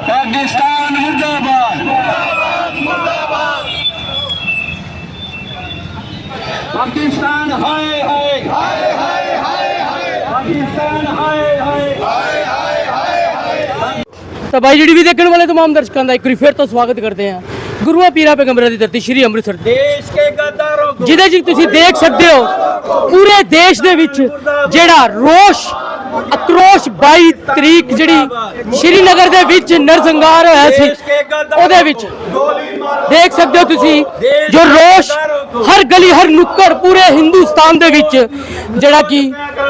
पाकिस्तान मुर्दाबाद पाकिस्तान हाय हाय पाकिस्तान हाय हाय ਤਾਂ ਬਾਈ ਜਿਹੜੀ ਵੀ ਦੇਖਣ ਵਾਲੇ तमाम ਦਰਸ਼ਕਾਂ ਦਾ ਇੱਕ ਵਾਰੀ ਫਿਰ ਤੋਂ ਸਵਾਗਤ ਕਰਦੇ ਹਾਂ ਗੁਰੂਆਂ ਪੀਰਾਂ ਪੈਗੰਬਰਾਂ ਦੀ ਧਰਤੀ ਸ਼੍ਰੀ ਅੰਮ੍ਰਿਤਸਰ ਦੇ देश के गद्दारों को ਜਿਹਦੇ ਜੀ ਤੁਸੀਂ ਦੇਖ ਸਕਦੇ ਹੋ ਪੂਰੇ ਦੇਸ਼ ਦੇ ਵਿੱਚ ਜਿਹੜਾ ਰੋਸ਼ ਅਕਰੋਸ਼ 22 ਤਰੀਕ ਜਿਹੜੀ ਸ਼੍ਰੀਨਗਰ ਦੇ ਵਿੱਚ ਨਰਸੰਗਾਰ ਹੋਇਆ ਸੀ ਉਹਦੇ ਵਿੱਚ। ਦੇਖ ਸਕਦੇ ਹੋ ਤੁਸੀਂ ਜੋ ਰੋਸ਼ ਹਰ ਗਲੀ ਹਰ ਨੁੱਕਰ ਪੂਰੇ ਹਿੰਦੁਸਤਾਨ ਦੇ ਵਿੱਚ ਜਿਹੜਾ ਕਿ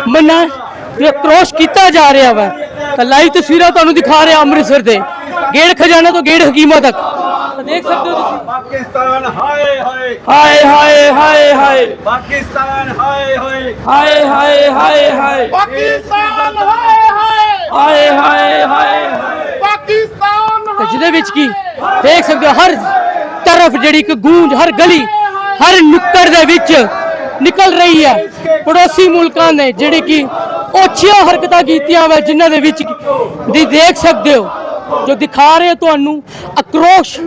ਮਨਾ ਅਕਰੋਸ਼ ਕੀਤਾ ਜਾ ਰਿਹਾ ਵਾ। ਤਾਂ ਲਾਈਵ ਤਸਵੀਰਾਂ ਤੁਹਾਨੂੰ ਦਿਖਾ ਰਿਹਾ ਅੰਮ੍ਰਿਤਸਰ ਦੇ। ਗੇੜ ਖਜ਼ਾਨਾ ਤੋਂ ਗੇੜ ਹਕੀਮਾ ਤੱਕ। ਦੇਖ ਸਕਦੇ ਹੋ ਤੁਸੀਂ। ਪਾਕਿਸਤਾਨ ਹਾਏ ਹਾਏ। ਹਾਏ ਹਾਏ ਹਾਏ ਹਾਏ। ਪਾਕਿਸਤਾਨ ਹਾਏ ਹਾਏ। ਹਾਏ ਹਾਏ ਹਾਏ ਹਾਏ। ਪਾਕਿਸਤਾਨ ਹਾਏ ਹਾਏ। ਹਾਏ ਹਾਏ ਹਾਏ। ਪਾਕਿਸਤਾਨ ਤੇ ਜਿਹਦੇ ਵਿੱਚ ਕੀ? ਦੇਖ ਸਕਦੇ ਹੋ ਹਰ ਤਰਫ ਜਿਹੜੀ ਇੱਕ ਗੂੰਜ ਹਰ ਗਲੀ ਹਰ ਨੁੱਕਰ ਦੇ ਵਿੱਚ ਨਿਕਲ ਰਹੀ ਹੈ। ਪੜੋਸੀ ਮੁਲਕਾਂ ਨੇ ਜਿਹੜੇ ਕਿ ਓਛੀਆਂ ਹਰਕਤਾਂ ਕੀਤੀਆਂ ਵਾ ਜਿਨ੍ਹਾਂ ਦੇ ਵਿੱਚ ਦੀ ਦੇਖ ਸਕਦੇ ਹੋ ਜੋ ਦਿਖਾ ਰਹੇ ਤੁਹਾਨੂੰ ਅਕਰੋਸ਼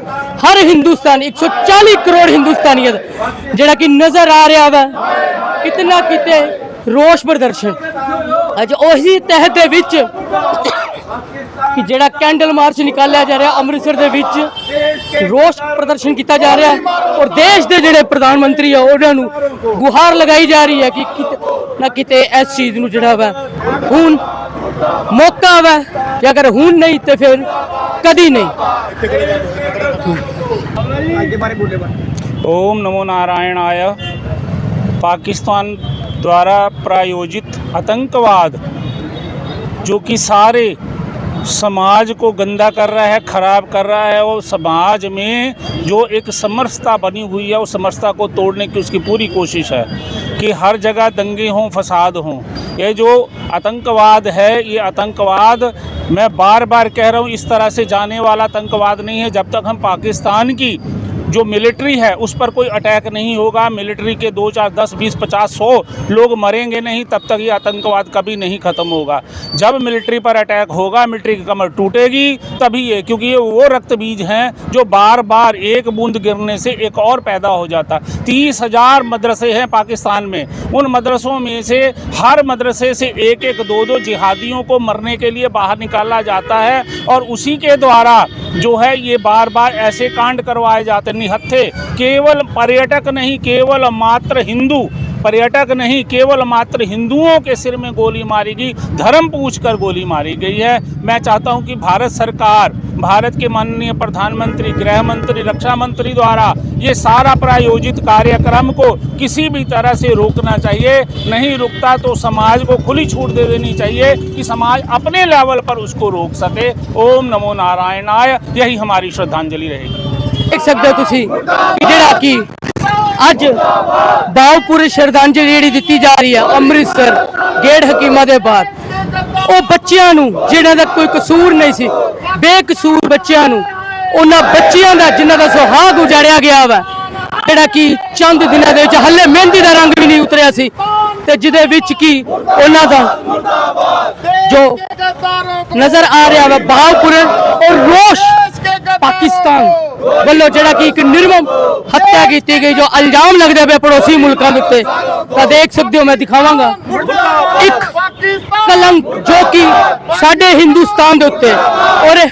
ਹਰ ਹਿੰਦੁਸਤਾਨੀ 140 ਕਰੋੜ ਹਿੰਦੁਸਤਾਨੀਅਤ ਜਿਹੜਾ ਕਿ ਨਜ਼ਰ ਆ ਰਿਹਾ ਵਾ, ਕਿਤਨਾ ਕਿਤੇ ਰੋਸ਼ ਪ੍ਰਦਰਸ਼ਨ। ਅੱਜ ਉਹੀ ਤਹਿਤ ਦੇ ਵਿੱਚ ਕਿ ਜਿਹੜਾ ਕੈਂਡਲ ਮਾਰਚ ਨਿਕਾਲਿਆ ਜਾ ਰਿਹਾ ਅੰਮ੍ਰਿਤਸਰ ਦੇ ਵਿੱਚ, ਰੋਸ ਪ੍ਰਦਰਸ਼ਨ ਕੀਤਾ ਜਾ ਰਿਹਾ ਔਰ ਦੇਸ਼ ਦੇ ਜਿਹੜੇ ਪ੍ਰਧਾਨ ਮੰਤਰੀ ਆ, ਉਹਨਾਂ ਨੂੰ ਗੁਹਾਰ ਲਗਾਈ ਜਾ ਰਹੀ ਹੈ ਕਿ ਕਿਤੇ, ਨਾ ਕਿਤੇ ਇਸ ਚੀਜ਼ ਨੂੰ ਜਿਹੜਾ ਵਾ ਹੁਣ ਮੌਕਾ ਵਾ ਕਿ ਅਗਰ ਹੁਣ ਨਹੀਂ ਤੇ ਫਿਰ ਕਦੀ ਨਹੀਂ ओम नमो नारायणाय पाकिस्तान द्वारा प्रायोजित आतंकवाद जो कि सारे समाज को गंदा कर रहा है खराब कर रहा है और समाज में जो एक समरसता बनी हुई है उस समरसता को तोड़ने की उसकी पूरी कोशिश है कि हर जगह दंगे हों फसाद हों ये जो आतंकवाद है ये आतंकवाद मैं बार बार कह रहा हूँ इस तरह से जाने वाला आतंकवाद नहीं है जब तक हम पाकिस्तान की जो मिलिट्री है, उस पर कोई अटैक नहीं होगा। मिलिट्री के दो चार, दस, बीस, पचास, सौ लोग मरेंगे नहीं, तब तक ये आतंकवाद कभी नहीं खत्म होगा। जब मिलिट्री पर अटैक होगा, मिलिट्री की कमर टूटेगी, तभी ये, क्योंकि ये वो रक्त बीज हैं जो बार बार एक बूंद गिरने से एक और पैदा हो जाता। तीस हज़ार मदरसे हैं पाकिस्तान में। उन मदरसों में से हर मदरसे से एक एक दो दो जिहादियों को मरने के लिए बाहर निकाला जाता है और उसी के द्वारा जो है ये बार बार ऐसे कांड करवाए जाते निहत्थे केवल पर्यटक नहीं केवल मात्र हिंदू पर्यटक नहीं, केवल मात्र हिंदुओं के सिर में गोली मारी गई, धर्म पूछ कर गोली मारी गई है। मैं चाहता हूँ कि भारत सरकार, भारत के माननीय प्रधानमंत्री गृह मंत्री रक्षा मंत्री द्वारा ये सारा प्रायोजित कार्यक्रम को किसी भी तरह से रोकना चाहिए। नहीं रुकता तो समाज को खुली छूट दे देनी चाहिए कि समाज अपने लेवल पर उसको रोक सके। ओम नमो नारायण आय यही हमारी श्रद्धांजलि रहेगी। एक शब्द है ਅੱਜ ਬਾਉਪੁਰ ਸ਼ਰਧਾਂਜਲੀ ਜਿਹੜੀ ਦਿੱਤੀ ਜਾ ਰਹੀ ਹੈ ਅੰਮ੍ਰਿਤਸਰ ਗੇੜ ਹਕੀਮਾ ਦੇ ਬਾਅਦ ਉਹ ਬੱਚਿਆਂ ਨੂੰ ਜਿਹਨਾਂ ਦਾ ਕੋਈ ਕਸੂਰ ਨਹੀਂ ਸੀ, ਬੇਕਸੂਰ ਬੱਚਿਆਂ ਨੂੰ, ਉਹਨਾਂ ਬੱਚਿਆਂ ਦਾ ਜਿਨ੍ਹਾਂ ਦਾ ਸੁਹਾਗ ਉਜਾੜਿਆ ਗਿਆ ਵਾ, ਜਿਹੜਾ ਕਿ ਚੰਦ ਦਿਨਾਂ ਦੇ ਵਿੱਚ ਹੱਲੇ ਮਹਿੰਦੀ ਦਾ ਰੰਗ ਵੀ ਨਹੀਂ ਉਤਰਿਆ ਸੀ, ਤੇ ਜਿਹਦੇ ਵਿੱਚ ਕੀ ਉਹਨਾਂ ਦਾ ਜੋ ਨਜ਼ਰ ਆ ਰਿਹਾ ਵਾ ਬਾਉਪੁਰ ਔਰ ਰੋਸ਼ ਪਾਕਿਸਤਾਨ। ਵੱਲੋਂ ਜਿਹੜਾ ਕਿ ਇੱਕ ਨਿਰਮਮ ਹੱਤਿਆ ਕੀਤੀ ਗਈ ਜੋ ਇਲਜ਼ਾਮ ਲੱਗਦੇ ਪਏ ਪੜੋਸੀ ਮੁਲਕਾਂ ਦੇ ਉੱਤੇ ਤਾਂ ਦੇਖ ਸਕਦੇ ਹੋ ਮੈਂ ਦਿਖਾਵਾਂਗਾ ਇੱਕ ਕਲੰਕ ਜੋ ਕਿ ਸਾਡੇ ਹਿੰਦੁਸਤਾਨ ਦੇ ਉੱਤੇ ਔਰ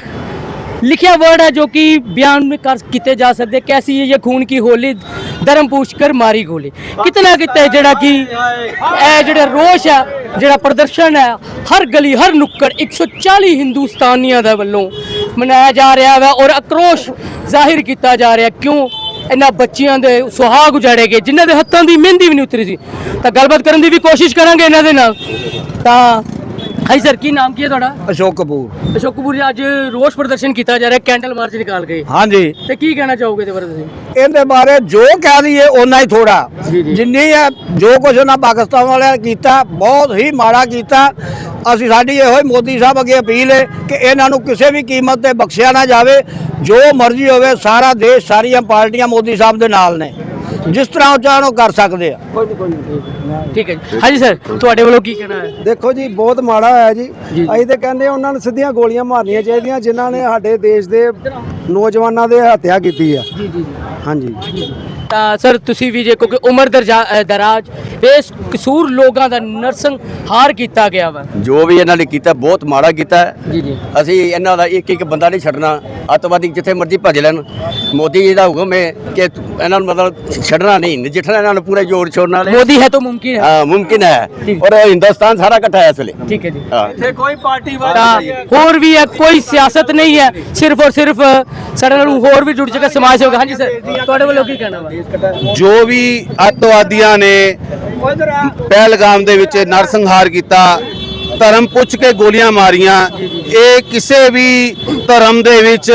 लिखा वर्ड है जो कि बयान में कर किते जा सकते कैसी है ये खून की होली धर्म पूछ कर मारी गोली कितना किते ਜਿਹੜਾ ਕਿ ਇਹ ਜਿਹੜਾ ਰੋਸ਼ ਹੈ ਜਿਹੜਾ ਪ੍ਰਦਰਸ਼ਨ ਹੈ ਹਰ ਗਲੀ ਹਰ ਨੁੱਕਰ 140 ਹਿੰਦੁਸਤਾਨੀਆਂ ਦਾ ਵੱਲੋਂ ਮਨਾਇਆ ਜਾ ਰਿਹਾ ਹੈ ਔਰ ਅਕਰੋਸ਼ ਜ਼ਾਹਿਰ ਕੀਤਾ ਜਾ ਰਿਹਾ। ਕਿਉਂ? ਇਹਨਾਂ ਬੱਚਿਆਂ ਦੇ ਸੁਹਾਗ ਉਜਾੜੇ ਗਏ, ਜਿਨ੍ਹਾਂ ਦੇ ਹੱਥਾਂ ਦੀ ਮਹਿੰਦੀ ਵੀ ਨਹੀਂ ਉਤਰੀ ਸੀ। ਤਾਂ ਗੱਲਬਾਤ ਕਰਨ ਦੀ ਵੀ ਕੋਸ਼ਿਸ਼ ਕਰਾਂਗੇ ਇਹਨਾਂ ਦੇ ਨਾਲ। ਤਾਂ ਹਾਈ ਸਰ ਕੀ ਨਾਮ ਕੀ ਹੈ ਤੁਹਾਡਾ? ਅਸ਼ੋਕ ਕਪੂਰ। ਅਸ਼ੋਕ ਕਪੂਰ ਜੀ ਅੱਜ ਰੋਸ ਪ੍ਰਦਰਸ਼ਨ ਕੀਤਾ ਜਾ ਰਿਹਾ ਕੈਂਡਲ ਮਾਰਚ ਨਿਕਾਲ ਕੇ। ਹਾਂਜੀ। ਤੇ ਕੀ ਕਹਿਣਾ ਚਾਹੋਗੇ ਤੇ ਬਾਰੇ ਤੁਸੀਂ? ਇਹਦੇ ਬਾਰੇ ਜੋ ਕਹਿ ਦਈਏ ਓਨਾ ਹੀ ਥੋੜਾ ਜੀ, ਜੀ। ਜਿੰਨੀ ਹੈ ਜੋ ਕੁਝ ਉਹਨਾਂ ਪਾਕਿਸਤਾਨ ਵਾਲਿਆਂ ਨੇ ਕੀਤਾ ਬਹੁਤ ਹੀ ਮਾੜਾ ਕੀਤਾ। ਅਸੀਂ ਸਾਡੀ ਇਹੋ ਹੀ ਮੋਦੀ ਸਾਹਿਬ ਅੱਗੇ ਅਪੀਲ ਹੈ ਕਿ ਇਹਨਾਂ ਨੂੰ ਕਿਸੇ ਵੀ ਕੀਮਤ ਤੇ ਬਖਸ਼ਿਆ ਨਾ ਜਾਵੇ। ਜੋ ਮਰਜ਼ੀ ਹੋਵੇ ਸਾਰਾ ਦੇਸ਼ ਸਾਰੀਆਂ ਪਾਰਟੀਆਂ ਮੋਦੀ ਸਾਹਿਬ ਦੇ ਨਾਲ ਨੇ। ਜਿਸ ਤਰ੍ਹਾਂ ਉਹ ਚਾਹਣ ਉਹ ਕਰ ਸਕਦੇ ਆ। ਠੀਕ ਹੈ ਜੀ। ਹਾਂਜੀ ਸਰ ਤੁਹਾਡੇ ਵੱਲੋਂ ਕੀ ਕਹਿਣਾ ਹੈ? ਦੇਖੋ ਜੀ ਬਹੁਤ ਮਾੜਾ ਹੋਇਆ ਜੀ। ਅਸੀਂ ਤੇ ਕਹਿੰਦੇ ਉਹਨਾਂ ਨੂੰ ਸਿੱਧੀਆਂ ਗੋਲੀਆਂ ਮਾਰਨੀਆਂ ਚਾਹੀਦੀਆਂ ਜਿਨ੍ਹਾਂ ਨੇ ਸਾਡੇ ਦੇਸ਼ ਦੇ ਨੌਜਵਾਨਾਂ ਦੇ ਹੱਤਿਆ ਕੀਤੀ ਆ। ਜੀ ਜੀ ਹਾਂਜੀ। ਤਾਂ ਸਰ ਤੁਸੀਂ ਵੀ ਜੇ ਕਿਉਂਕਿ ਉਮਰ ਦਰਜਾ ਦਰਾਜ ਬੇਕਸੂਰ ਲੋਕਾਂ ਦਾ ਨਰਸੰਗ ਹਾਰ ਕੀਤਾ ਗਿਆ ਵਾ। ਜੋ ਵੀ ਇਹਨਾਂ ਨੇ ਕੀਤਾ ਬਹੁਤ ਮਾੜਾ ਕੀਤਾ। ਜੀ ਜੀ। ਅਸੀਂ ਇਹਨਾਂ ਦਾ ਇੱਕ ਇੱਕ ਬੰਦਾ ਨਹੀਂ ਛੱਡਣਾ। ਅੱਤਵਾਦੀ ਜਿੱਥੇ ਮਰਜ਼ੀ ਭੱਜ ਲੈਣ। ਮੋਦੀ ਜੀ ਦਾ ਹੁਕਮ ਹੈ ਕਿ ਇਹਨਾਂ ਨੂੰ ਮਤਲਬ ਛੱਡਣਾ ਨਹੀਂ ਨਜਿੱਠਣਾ ਇਹਨਾਂ ਨੂੰ ਪੂਰੇ ਜੋਰ ਸ਼ੋਰ ਨਾਲ। ਮੋਦੀ ਹੈ ਤਾਂ ਮੁਮਕਿਨ ਹੈ। ਹਾਂ ਮੁਮਕਿਨ ਹੈ। ਠੀਕ। ਔਰ ਹਿੰਦੁਸਤਾਨ ਸਾਰਾ ਇਕੱਠਾ ਹੈ ਇਸ ਵੇਲੇ। ਠੀਕ ਹੈ ਜੀ। ਹਾਂ। ਇੱਥੇ ਕੋਈ ਪਾਰਟੀ ਵਾਲਾ ਤਾਂ ਨਹੀਂ ਹੈ। ਹੋਰ ਵੀ ਹੈ ਕੋਈ ਸਿਆਸਤ ਨਹੀਂ ਹੈ। ਸਿਰਫ ਔਰ ਸਿਰਫ ਸਾਡੇ ਨਾਲ ਹੋਰ ਵੀ ਜੁੜ ਚੁੱਕਾ ਸਮਾਜ ਸੇਵਕ। ਹਾਂਜੀ ਸਰ ਤੁਹਾਡੇ ਵੱਲੋਂ ਕੀ ਕਹਿਣਾ ਵਾ? ਜੋ ਵੀ ਅੱਤਵਾਦੀਆਂ ਨੇ ਪਹਿਲਗਾਮ ਦੇ ਵਿੱਚ ਨਰਸੰਹਾਰ ਕੀਤਾ ਧਰਮ ਪੁੱਛ ਕੇ ਗੋਲੀਆਂ ਮਾਰੀਆਂ। ਇਹ ਕਿਸੇ ਵੀ ਧਰਮ ਦੇ ਵਿੱਚ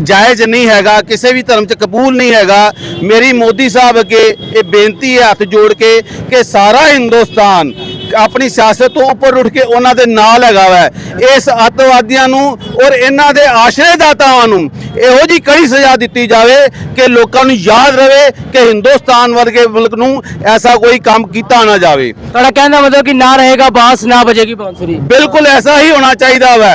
ਜਾਇਜ਼ ਨਹੀਂ ਹੈਗਾ, ਕਿਸੇ ਵੀ ਧਰਮ 'ਚ ਕਬੂਲ ਨਹੀਂ ਹੈਗਾ। ਮੇਰੀ ਮੋਦੀ ਸਾਹਿਬ ਅੱਗੇ ਇਹ ਬੇਨਤੀ ਹੈ ਹੱਥ ਜੋੜ ਕੇ ਕਿ ਸਾਰਾ ਹਿੰਦੁਸਤਾਨ ਆਪਣੀ ਸਿਆਸਤ ਤੋਂ ਉੱਪਰ ਉੱਠ ਕੇ ਉਹਨਾਂ ਦੇ ਨਾਲ ਹੈਗਾ ਵਾ। ਇਸ ਅੱਤਵਾਦੀਆਂ ਨੂੰ ਔਰ ਇਹਨਾਂ ਦੇ ਆਸ਼ਰੇ ਦਾਤਾਵਾਂ ਨੂੰ ਇਹੋ ਜੀ ਕੜੀ ਸਜ਼ਾ ਦਿੱਤੀ ਜਾਵੇ ਕਿ ਲੋਕਾਂ ਨੂੰ ਯਾਦ ਰਹੇ ਕਿ ਹਿੰਦੁਸਤਾਨ ਵਰਗੇ ਮੁਲਕ ਨੂੰ ਐਸਾ ਕੋਈ ਕੰਮ ਕੀਤਾ ਨਾ ਜਾਵੇ। ਤੁਹਾਡਾ ਕਹਿਣ ਦਾ ਮਤਲਬ ਕਿ ਨਾ ਰਹੇਗਾ ਬਾਸ ਨਾ ਬਜੇਗੀ ਬਾਂਸੁਰੀ। ਬਿਲਕੁਲ ਐਸਾ ਹੀ ਹੋਣਾ ਚਾਹੀਦਾ ਵਾ।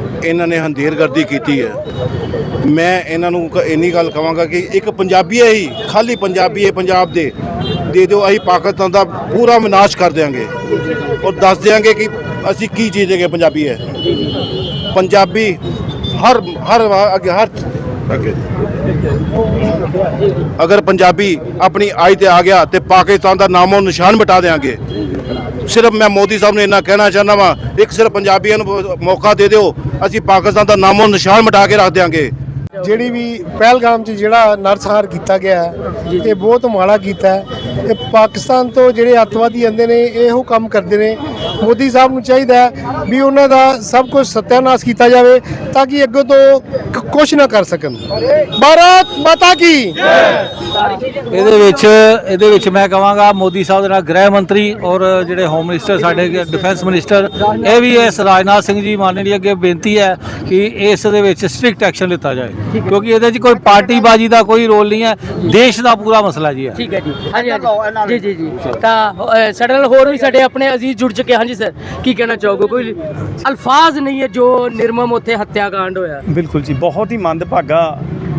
ਇਹਨਾਂ ਨੇ ਹੰਦੇਰਗਰਦੀ ਕੀਤੀ ਹੈ। ਮੈਂ ਇਹਨਾਂ ਨੂੰ ਇੰਨੀ ਗੱਲ ਕਹਾਂਗਾ ਕਿ ਇੱਕ ਪੰਜਾਬੀ ਹੈ ਹੀ ਖਾਲੀ ਪੰਜਾਬੀ ਹੈ ਪੰਜਾਬ ਦੇ। ਦੇ ਦਿਓ ਅਸੀਂ ਪਾਕਿਸਤਾਨ ਦਾ ਪੂਰਾ ਵਿਨਾਸ਼ ਕਰ ਦਿਆਂਗੇ। ਔਰ ਦੱਸ ਦਿਆਂਗੇ ਕਿ ਅਸੀਂ ਕੀ ਚੀਜ਼ ਹੈਗੇ ਪੰਜਾਬੀ ਹੈ। ਪੰਜਾਬੀ ਹਰ ਹਰ ਅੱਗੇ ਹਰ ਅੱਗੇ। ਅਗਰ ਪੰਜਾਬੀ ਆਪਣੀ ਆਈ ਤੇ ਆ ਗਿਆ ਤੇ ਪਾਕਿਸਤਾਨ ਦਾ ਨਾਮੋ ਨਿਸ਼ਾਨ ਮਿਟਾ ਦੇਾਂਗੇ ਸਿਰਫ ਮੈਂ ਮੋਦੀ ਸਾਹਿਬ ਨੂੰ ਇੰਨਾ ਕਹਿਣਾ ਚਾਹੁੰਦਾ ਵਾਂ, ਇੱਕ ਸਿਰਫ ਪੰਜਾਬੀਆਂ ਨੂੰ ਮੌਕਾ ਦੇ ਦਿਓ, ਅਸੀਂ ਪਾਕਿਸਤਾਨ ਦਾ ਨਾਮੋ ਨਿਸ਼ਾਨ ਮਿਟਾ ਕੇ ਰੱਖ ਦਿਆਂਗੇ। ਜਿਹੜੀ ਵੀ ਪਹਿਲਗਾਮ 'ਚ ਜਿਹੜਾ ਨਰਸਹਾਰ ਕੀਤਾ ਗਿਆ ਹੈ, ਇਹ ਬਹੁਤ ਮਾੜਾ ਕੀਤਾ ਹੈ। ਇਹ ਪਾਕਿਸਤਾਨ ਤੋਂ ਜਿਹੜੇ ਅੱਤਵਾਦੀ ਆਂਦੇ ਨੇ ਇਹੋ ਕੰਮ ਕਰਦੇ ਨੇ। ਮੋਦੀ ਸਾਹਿਬ ਨੂੰ ਚਾਹੀਦਾ ਵੀ ਉਹਨਾਂ ਦਾ ਸਭ ਕੁਝ ਸਤਿਆਨਾਸ਼ ਕੀਤਾ ਜਾਵੇ ਤਾਂ ਕਿ ਅੱਗੇ ਤੋਂ ਕੁਝ ਨਾ ਕਰ ਸਕਣ। ਭਾਰਤ ਮਾਤਾ ਕੀ? ਇਹਦੇ ਵਿੱਚ ਇਹਦੇ ਵਿੱਚ ਮੈਂ ਕਹਾਂਗਾ ਮੋਦੀ ਸਾਹਿਬ ਦੇ ਨਾਲ ਗ੍ਰਹਿ ਮੰਤਰੀ ਔਰ ਜਿਹੜੇ ਹੋਮ ਮਿਨਿਸਟਰ ਸਾਡੇ ਡਿਫੈਂਸ ਮਿਨਿਸਟਰ ਇਹ ਵੀ ਇਸ ਰਾਜਨਾਥ ਸਿੰਘ ਜੀ ਮਾਨਣੀ ਅੱਗੇ ਬੇਨਤੀ ਹੈ ਕਿ ਇਸ ਦੇ ਵਿੱਚ ਸਟ੍ਰਿਕਟ ਐਕਸ਼ਨ ਲਿੱਤਾ ਜਾਏ। ਕਿਉਂਕਿ ਇਹਦੇ 'ਚ ਕੋਈ ਪਾਰਟੀਬਾਜ਼ੀ ਦਾ ਕੋਈ ਰੋਲ ਨਹੀਂ ਹੈ। ਦੇਸ਼ ਦਾ ਪੂਰਾ ਮਸਲਾ ਜੀ ਹੈ। ਠੀਕ ਹੈ ਜੀ। ਹਾਂਜੀ ਹਾਂਜੀ। ਜੀ ਜੀ ਜੀ। ਤਾਂ ਅ, ਸਾਡੇ ਨਾਲ ਹੋਰ ਵੀ ਸਾਡੇ ਆਪਣੇ ਅਜ਼ੀਜ਼ ਜੁੜ ਚੁੱਕੇ ਹਾਂਜੀ ਸਰ ਕੀ ਕਹਿਣਾ ਚਾਹੋਗੇ? ਕੋਈ ਅਲਫਾਜ਼ ਨਹੀਂ ਹੈ ਜੋ ਨਿਰਮਮ ਉੱਥੇ ਹੱਤਿਆਕਾਂਡ ਹੋਇਆ। ਬਿਲਕੁਲ ਜੀ ਬਹੁਤ ਹੀ ਮੰਦਭਾਗਾ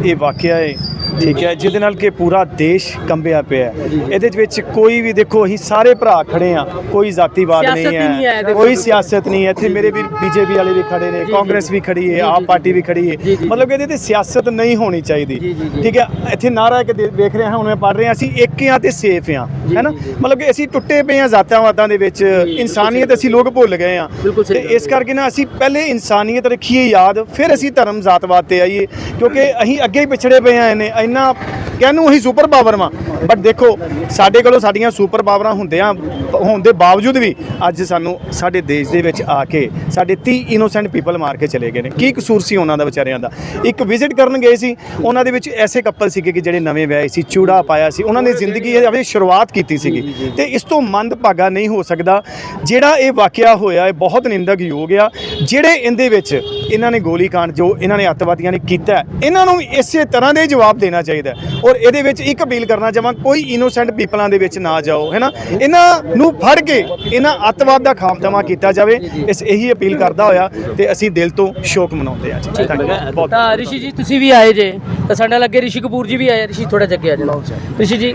ਇਹ ਵਾਕਿਆ ਹੈ ਠੀਕ ਹੈ ਜਿਹਦੇ ਨਾਲ ਕਿ ਪੂਰਾ ਦੇਸ਼ ਕੰਬਿਆ ਪਿਆ ਹੈ। ਇਹਦੇ ਵਿੱਚ ਕੋਈ ਵੀ ਦੇਖੋ ਅਸੀਂ ਸਾਰੇ ਭਰਾ ਖੜੇ ਆ ਕੋਈ ਜਾਤੀਵਾਦ ਨਹੀਂ ਹੀ ਹੈ ਹੈ। ਕੋਈ। ਸਿਆਸਤ ਨਹੀਂ ਹੈ। ਇੱਥੇ ਮੇਰੇ ਵੀ ਬੀਜੇਪੀ ਵਾਲੇ ਵੀ ਖੜੇ ਨੇ ਕਾਂਗਰਸ ਵੀ ਖੜੀ ਹੈ ਆਪ ਪਾਰਟੀ ਵੀ ਖੜੀ ਹੈ। ਮਤਲਬ ਕਿ ਇਹਦੇ ਤੇ ਸਿਆਸਤ ਨਹੀਂ ਹੋਣੀ ਚਾਹੀਦੀ। ਠੀਕ ਹੈ ਇੱਥੇ ਨਾਰਾ ਇੱਕ ਦੇ- ਵੇਖ ਰਹੇ ਹਾਂ ਹੁਣ ਮੈਂ ਪੜ੍ਹ ਰਿਹਾ ਅਸੀਂ ਇੱਕ ਹਾਂ ਤੇ ਸੇਫ ਹਾਂ। ਹੈਨਾ ਮਤਲਬ ਕਿ ਅਸੀਂ ਟੁੱਟੇ ਪਏ ਹਾਂ ਜਾਤਾਵਾਦਾਂ ਦੇ ਵਿੱਚ। ਇਨਸਾਨੀਅਤ ਅਸੀਂ ਲੋਕ ਭੁੱਲ ਗਏ ਹਾਂ। ਤੇ ਇਸ ਕਰਕੇ ਨਾ ਅਸੀਂ ਪਹਿਲੇ ਇਨਸਾਨੀਅਤ ਰੱਖੀਏ ਯਾਦ ਫਿਰ ਅਸੀਂ ਧਰਮ ਜਾਤਵਾਦ ਤੇ ਆਈਏ। ਕਿਉਂਕਿ ਅਸੀਂ ਅੱਗੇ ਹੀ ਪਿਛੜੇ ਪਏ ਆਏ ਨੇ ਇੰਨਾ ਕਹਿੰਨੂੰ ਅਸੀਂ ਸੁਪਰ ਪਾਵਰ ਵਾਂ। ਬਟ ਦੇਖੋ, ਸਾਡੇ ਕੋਲੋਂ ਸਾਡੀਆਂ ਸੁਪਰ ਪਾਵਰਾਂ ਹੁੰਦਿਆਂ, ਹੋਣ ਦੇ ਬਾਵਜੂਦ ਵੀ ਅੱਜ ਸਾਨੂੰ ਸਾਡੇ ਦੇਸ਼ ਦੇ ਵਿੱਚ ਆ ਕੇ ਸਾਡੇ 30 ਇਨੋਸੈਂਟ ਪੀਪਲ ਮਾਰ ਕੇ ਚਲੇ ਗਏ ਨੇ। ਕੀ ਕਸੂਰ ਸੀ ਉਹਨਾਂ ਦਾ ਵਿਚਾਰਿਆਂ ਦਾ? ਇੱਕ ਵਿਜ਼ਿਟ ਕਰਨ ਗਏ ਸੀ, ਉਹਨਾਂ ਦੇ ਵਿੱਚ ਐਸੇ ਕਪਲ ਸੀਗੇ ਕਿ ਜਿਹੜੇ ਨਵੇਂ ਵਿਆਹੇ ਸੀ, ਚੂੜਾ ਪਾਇਆ ਸੀ, ਉਹਨਾਂ ਨੇ ਜ਼ਿੰਦਗੀ ਆਪਣੀ ਸ਼ੁਰੂਆਤ ਕੀਤੀ ਸੀਗੀ। ਤੇ ਇਸ ਤੋਂ ਮੰਦਭਾਗਾ ਨਹੀਂ ਹੋ ਸਕਦਾ। ਜਿਹੜਾ ਇਹ ਵਾਕਿਆ ਹੋਇਆ, ਇਹ ਬਹੁਤ ਨਿੰਦਕ ਯੋਗ ਆ। ਜਿਹੜੇ ਇਹਦੇ ਵਿੱਚ ਇਹਨਾਂ ਨੇ ਗੋਲੀकांड ਜੋ ਇਹਨਾਂ ਨੇ ਅੱਤਵਾਦੀਆਂ ਨੇ ਕੀਤਾ, ਇਹਨਾਂ ਨੂੰ ਇਸੇ ਤਰ੍ਹਾਂ ਦੇ ਜਵਾਬ ਦੇਣਾ ਚਾਹੀਦਾ। ਔਰ ਇਹਦੇ ਵਿੱਚ ਇੱਕ ਅਪੀਲ ਕਰਨਾ ਚਾਹਾਂ ਕੋਈ ਇਨੋਸੈਂਟ ਪੀਪਲਾਂ ਦੇ ਵਿੱਚ ਨਾ ਜਾਓ ਹੈਨਾ ਇਹਨਾਂ ਨੂੰ ਫੜ ਕੇ ਇਹਨਾਂ ਅੱਤਵਾਦ ਦਾ ਖਾਮਤਮਾ ਕੀਤਾ ਜਾਵੇ ਇਸ ਇਹੀ ਅਪੀਲ ਕਰਦਾ ਹੋਇਆ ਤੇ ਅਸੀਂ ਦਿਲ ਤੋਂ ਸ਼ੋਕ ਮਨਾਉਂਦੇ ਹਾਂ ਜੀ। ਤਾਂ ਰਿਸ਼ੀ ਜੀ ਤੁਸੀਂ ਵੀ ਆਏ ਜੇ। ਤਾਂ ਸਾਡੇ ਨਾਲ ਅੱਗੇ ਰਿਸ਼ੀ ਕਪੂਰ ਜੀ ਵੀ ਆਏ ਰਿਸ਼ੀ ਥੋੜਾ ਜੱਗੇ ਆ ਜਾਣਾ ਰਿਸ਼ੀ ਜੀ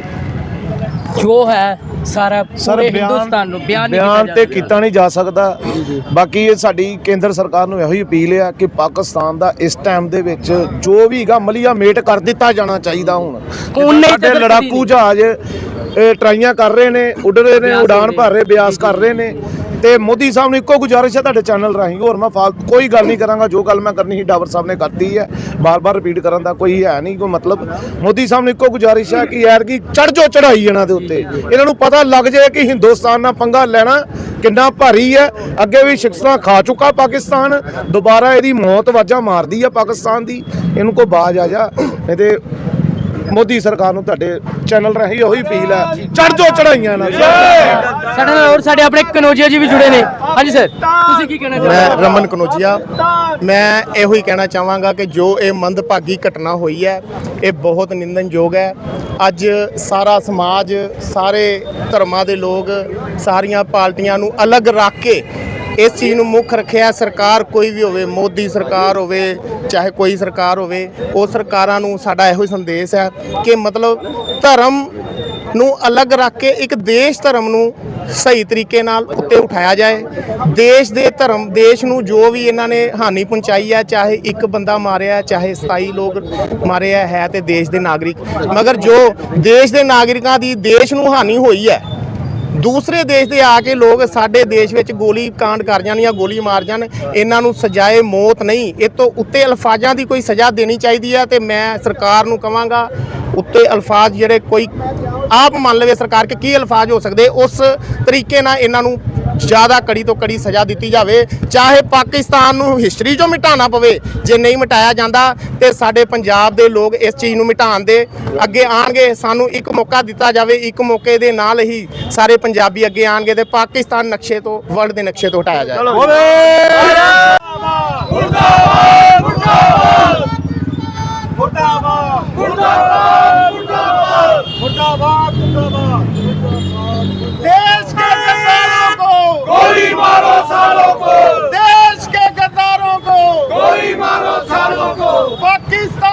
ਜੋ ਹੈ ਸਾਰਾ ਪੂਰੇ ਹਿੰਦੁਸਤਾਨ ਨੂੰ ਬਿਆਨ ਨਹੀਂ ਬਿਆਨ ਕੀਤਾ ਤੇ ਕੀਤਾ ਨਹੀਂ ਜਾ ਸਕਦਾ। ਬਾਕੀ ਇਹ ਸਾਡੀ ਕੇਂਦਰ ਸਰਕਾਰ ਨੂੰ ਇਹੋ ਹੀ ਅਪੀਲ ਆ ਕਿ ਪਾਕਿਸਤਾਨ ਦਾ ਇਸ ਟਾਈਮ ਦੇ ਵਿੱਚ ਜੋ ਵੀ ਹੈਗਾ ਮਲੀਆ ਮੇਟ ਕਰ ਦਿੱਤਾ ਜਾਣਾ ਚਾਹੀਦਾ ਹੁਣ। ਉਹਨੇ ਹੀ ਸਾਡੇ ਤਾਂ ਲੜਾਕੂ ਜਹਾਜ਼ ਇਹ ਟਰਾਈਆਂ ਕਰ ਰਹੇ ਨੇ ਉੱਡ ਰਹੇ ਨੇ ਉਡਾਨ ਹੋ। ਭਰ ਰਹੇ ਬਿਆਸ ਕਰ ਰਹੇ ਨੇ। ਤੇ ਮੋਦੀ ਸਾਹਿਬ ਨੂੰ ਇੱਕੋ ਗੁਜ਼ਾਰਿਸ਼ ਹੈ ਤੁਹਾਡੇ ਚੈਨਲ ਰਾਹੀਂ। ਹੋਰ ਮੈਂ ਫਾਲਤੂ ਕੋਈ ਗੱਲ ਨਹੀਂ ਕਰਾਂਗਾ, ਜੋ ਗੱਲ ਮੈਂ ਕਰਨੀ ਸੀ ਡਾਵਰ ਸਾਹਿਬ ਨੇ ਕਰਤੀ ਹੈ। ਬਾਰ-ਬਾਰ ਰਿਪੀਟ ਕਰਨ ਦਾ ਕੋਈ ਹੈ ਨਹੀਂ, ਕੋਈ ਮਤਲਬ। ਮੋਦੀ ਸਾਹਿਬ ਨੂੰ ਇੱਕੋ ਗੁਜ਼ਾਰਿਸ਼ ਹੈ ਕਿ ਯਾਰ ਕੀ ਚੜ ਜੋ ਚੜਾਈ ਇਹਨਾਂ ਦੇ ਉੱਤੇ। ਇਹਨਾਂ ਨੂੰ ਪਤਾ ਲੱਗ ਜਾਏ ਕਿ ਹਿੰਦੁਸਤਾਨ ਨਾਲ ਪੰਗਾ ਲੈਣਾ ਕਿੰਨਾ ਭਾਰੀ ਹੈ। ਅੱਗੇ ਵੀ ਸ਼ਿਕਸਤਾਂ ਖਾ ਚੁੱਕਾ ਪਾਕਿਸਤਾਨ। ਦੁਬਾਰਾ ਇਹਦੀ ਮੌਤ ਵਾਜਾ ਮਾਰਦੀ ਹੈ ਪਾਕਿਸਤਾਨ ਦੀ। ਇਹਨੂੰ ਕੋਈ ਬਾਜ ਆ ਜਾ। ਨਹੀਂ ਮੋਦੀ ਸਰਕਾਰ ਨੂੰ ਤੁਹਾਡੇ ਚੈਨਲ ਰਾਹੀਂ ਉਹੀ ਅਪੀਲ ਹੈ ਚੜ ਜੋ ਚੜਾਈਆਂ ਦੀਆਂ ਸਾਡੇ ਨਾਲ ਹੋਰ ਸਾਡੇ ਆਪਣੇ ਕਨੋਜੀਆ ਜੀ ਵੀ ਜੁੜੇ ਨੇ। ਹਾਂਜੀ ਸਰ ਤੁਸੀਂ ਕੀ ਕਹਿਣਾ ਚਾਹੁੰਦੇ ਮੈਂ ਰਮਨ ਕਨੋਜੀਆ ਮੈਂ ਇਹੋ ਹੀ ਕਹਿਣਾ ਚਾਹਾਂਗਾ ਕਿ ਜੋ ਇਹ ਮੰਦਭਾਗੀ ਘਟਨਾ ਹੋਈ ਹੈ ਇਹ ਬਹੁਤ ਨਿੰਦਨਯੋਗ ਹੈ। ਅੱਜ ਸਾਰਾ ਸਮਾਜ ਸਾਰੇ ਧਰਮਾਂ ਦੇ ਲੋਕ ਸਾਰੀਆਂ ਪਾਰਟੀਆਂ ਨੂੰ ਅਲੱਗ ਰੱਖ ਕੇ ਇਸ ਚੀਜ਼ ਨੂੰ ਮੁੱਖ ਰੱਖਿਆ ਸਰਕਾਰ ਕੋਈ ਵੀ ਹੋਵੇ, ਮੋਦੀ ਸਰਕਾਰ ਹੋਵੇ, ਚਾਹੇ ਕੋਈ ਸਰਕਾਰ ਹੋਵੇ, ਉਹ ਸਰਕਾਰਾਂ ਨੂੰ ਸਾਡਾ ਇਹੋ ਹੀ ਸੰਦੇਸ਼ ਹੈ ਕਿ ਮਤਲਬ ਧਰਮ ਨੂੰ ਅਲੱਗ ਰੱਖ ਕੇ ਇੱਕ ਦੇਸ਼ ਧਰਮ ਨੂੰ ਸਹੀ ਤਰੀਕੇ ਨਾਲ ਉੱਤੇ ਉਠਾਇਆ ਜਾਏ। ਦੇਸ਼ ਦੇ ਧਰਮ, ਦੇਸ਼ ਨੂੰ ਜੋ ਵੀ ਇਹਨਾਂ ਨੇ ਹਾਨੀ ਪਹੁੰਚਾਈ ਹੈ, ਚਾਹੇ ਇੱਕ ਬੰਦਾ ਮਾਰਿਆ, ਚਾਹੇ 27 ਲੋਕ ਮਾਰਿਆ ਹੈ ਤੇ ਦੇਸ਼ ਦੇ ਨਾਗਰਿਕ। ਮਗਰ ਜੋ ਦੇਸ਼ ਦੇ ਨਾਗਰਿਕਾਂ ਦੀ ਦੇਸ਼ ਨੂੰ ਹਾਨੀ ਹੋਈ ਹੈ ਦੂਸਰੇ ਦੇਸ਼ ਦੇ ਆ ਕੇ ਲੋਕ ਸਾਡੇ ਦੇਸ਼ ਵਿੱਚ ਗੋਲੀ ਕਾਂਡ ਕਰ ਜਾਣ ਜਾਂ ਗੋਲੀ ਮਾਰ ਜਾਣ, ਇਹਨਾਂ ਨੂੰ ਸਜ਼ਾਏ ਮੌਤ ਨਹੀਂ। ਇਹ ਤੋਂ ਉੱਤੇ ਅਲਫਾਜ਼ਾਂ ਦੀ ਕੋਈ ਸਜ਼ਾ ਦੇਣੀ ਚਾਹੀਦੀ ਹੈ ਤੇ ਮੈਂ ਸਰਕਾਰ ਨੂੰ ਕਵਾਂਗਾ, ਉੱਤੇ ਅਲਫਾਜ਼ ਜਿਹੜੇ ਕੋਈ ਆਪ ਮੰਨ ਲਵੇ ਸਰਕਾਰ ਕਿ ਕੀ ਅਲਫਾਜ਼ ਹੋ ਸਕਦੇ, ਉਸ ਤਰੀਕੇ ਨਾਲ ਇਹਨਾਂ ਨੂੰ ਜ਼ਿਆਦਾ ਕੜੀ ਤੋਂ ਕੜੀ ਸਜ਼ਾ ਦਿੱਤੀ ਜਾਵੇ ਚਾਹੇ ਪਾਕਿਸਤਾਨ ਨੂੰ ਹਿਸਟਰੀ ਚੋਂ ਮਿਟਾਉਣਾ ਪਵੇ ਜੇ ਨਹੀਂ ਮਿਟਾਇਆ ਜਾਂਦਾ ਤੇ ਸਾਡੇ ਪੰਜਾਬ ਦੇ ਲੋਕ ਇਸ ਚੀਜ਼ ਨੂੰ ਮਿਟਾਉਣ ਦੇ ਅੱਗੇ ਆਣਗੇ ਸਾਨੂੰ ਇੱਕ ਮੌਕਾ ਦਿੱਤਾ ਜਾਵੇ ਇੱਕ ਮੌਕੇ ਦੇ ਨਾਲ ਹੀ ਸਾਰੇ ਪੰਜਾਬੀ ਅੱਗੇ ਆਣਗੇ ਤੇ ਪਾਕਿਸਤਾਨ ਨਕਸ਼ੇ ਤੋਂ ਵਰਲਡ ਦੇ ਨਕਸ਼ੇ ਤੋਂ ਹਟਾਇਆ ਜਾਏ। देश गोली मारो सालों को देश के गद्दारों को गोली मारो सालों को पाकिस्तान